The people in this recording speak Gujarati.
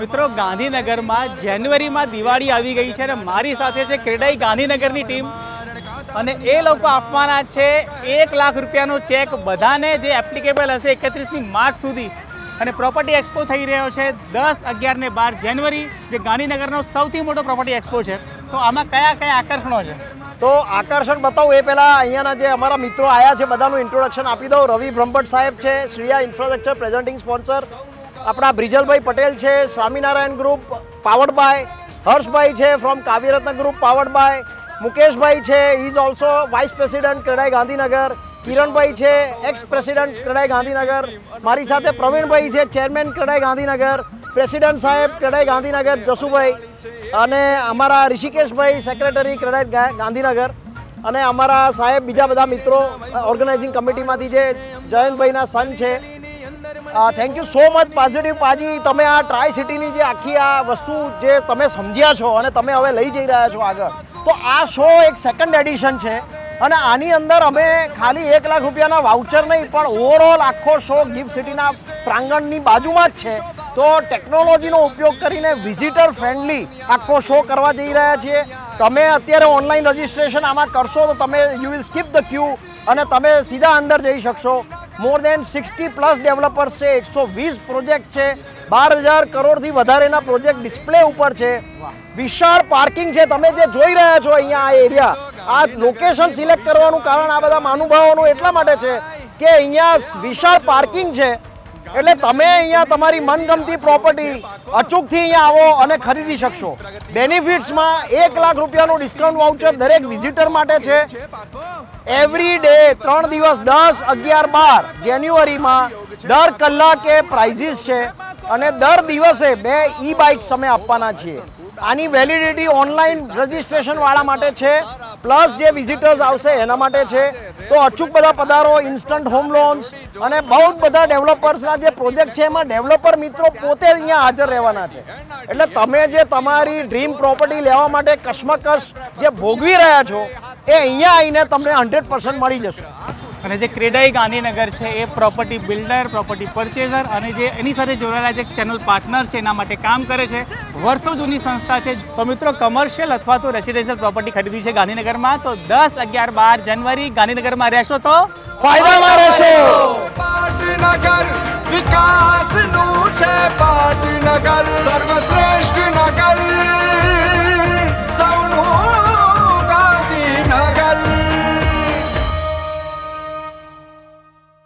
મિત્રો, ગાંધીનગરમાં જાન્યુઆરીમાં દિવાળી આવી ગઈ છે અને મારી સાથે છે ક્રેડાઈ ગાંધીનગરની ટીમ. અને એ લોકો આપવાના છે એક લાખ રૂપિયાનો ચેક. બધાને જે એપ્લિકેબલ હશે એકત્રીસમી માર્ચ સુધી. અને પ્રોપર્ટી એક્સપો થઈ રહ્યો છે દસ અગિયાર ને બાર જાન્યુઆરી, જે ગાંધીનગરનો સૌથી મોટો પ્રોપર્ટી એક્સપો છે. તો આમાં કયા કયા આકર્ષણો છે? તો આકર્ષણ બતાવું એ પહેલાં અહીંયાના જે અમારા મિત્રો આવ્યા છે, બધાનું ઇન્ટ્રોડક્શન આપી દઉં. રવિ બ્રહ્મભટ્ટ સાહેબ છે, શ્રીયા ઇન્ફ્રાસ્ટ્રક્ચર પ્રેઝન્ટિંગ સ્પોન્સર આપણા બ્રિજલભાઈ પટેલ છે, સ્વામિનારાયણ ગ્રુપ પાવડભાઈ હર્ષભાઈ છે ફ્રોમ કાવ્યરત્ન ગ્રુપ પાવડભાઈ મુકેશભાઈ છે ઇઝ ઓલ્સો વાઇસ પ્રેસિડન્ટ કડાઈ ગાંધીનગર, કિરણભાઈ છે એક્સ પ્રેસિડન્ટ કડાઈ ગાંધીનગર, મારી સાથે પ્રવીણભાઈ છે ચેરમેન કડાઈ ગાંધીનગર પ્રેસિડન્ટ સાહેબ કડાઈ ગાંધીનગર, જસુભાઈ, અને અમારા ઋષિકેશભાઈ સેક્રેટરી ક્રેડાઇટ ગાંધીનગર, અને અમારા સાહેબ, બીજા બધા મિત્રો ઓર્ગેનાઇઝિંગ કમિટીમાંથી જે જયંતભાઈના સન છે thank you so much positive પાજી. તમે આ ટ્રાય સિટીની જે આખી આ વસ્તુ જે તમે સમજ્યા છો અને તમે હવે લઈ જઈ રહ્યા છો આગળ, તો આ શો એક સેકન્ડ એડિશન છે અને આની અંદર અમે ખાલી એક લાખ રૂપિયાના વાઉચર નહીં, પણ ઓવરઓલ આખો શો ગિફ્ટ સિટીના પ્રાંગણની બાજુમાં જ છે. તો ટેકનોલોજીનો ઉપયોગ કરીને વિઝિટર ફ્રેન્ડલી આખો શો કરવા જઈ રહ્યા છીએ. તમે અત્યારે ઓનલાઈન રજિસ્ટ્રેશન આમાં કરશો તો તમે you will skip the queue અને તમે સીધા અંદર જઈ શકશો. More than sixty plus developers છે, એકસો વીસ પ્રોજેક્ટ છે, બાર હજાર કરોડથી વધારેના પ્રોજેક્ટ ડિસ્પ્લે ઉપર છે. વિશાળ પાર્કિંગ છે, તમે જે જોઈ રહ્યા છો અહીંયા આ એરિયા આ લોકેશન સિલેક્ટ કરવાનું કારણ આ બધા મહાનુભાવોનું એટલા માટે છે કે અહીંયા વિશાળ પાર્કિંગ છે. એટલે તમે અહીંયા તમારી મનગમતી પ્રોપર્ટી અચૂકથી અહીંયા આવો અને ખરીદી શકશો. બેનિફિટ્સમાં એક લાખ રૂપિયાનું ડિસ્કાઉન્ટ વાઉચર દરેક વિઝિટર માટે છે. એવરી ડે ત્રણ દિવસ દસ અગિયાર બાર જાન્યુઆરીમાં દર કલાકે પ્રાઇઝીસ છે. અને દર દિવસે બે ઈ બાઇક્સ અમે આપવાના છીએ. આની વેલિડિટી ઓનલાઈન રજિસ્ટ્રેશનવાળા માટે છે પ્લસ જે વિઝિટર્સ આવશે એના માટે છે. તો અચૂક બધા પધારો ઇન્સ્ટન્ટ હોમ લોન્સ અને બહુ જ બધા ડેવલપર્સના જે પ્રોજેક્ટ છે, એમાં ડેવલપર મિત્રો પોતે અહીંયા હાજર રહેવાના છે. એટલે તમે જે તમારી ડ્રીમ પ્રોપર્ટી લેવા માટે કશ્મકશ જે ભોગવી રહ્યા છો, એ અહીંયા આવીને તમને હંડ્રેડ પર્સન્ટ મળી જશે. અને જે ક્રેડાઈ ગાંધીનગર છે, એ પ્રોપર્ટી બિલ્ડર પ્રોપર્ટી પરચેઝર અને જે એની સાથે જોડાયેલા જે ચેનલ પાર્ટનર છે, એના માટે કામ કરે છે. વર્ષો જૂની સંસ્થા છે. તો મિત્રો કમર્શિયલ અથવા તો રેસિડેન્શિયલ પ્રોપર્ટી ખરીદવી છે ગાંધીનગરમાં. તો દસ અગિયાર બાર જાન્યુઆરી ગાંધીનગરમાં રહેશો તો ફાયદામાં રહેશો. પાટનગર વિકાસનું છે પાટનગર.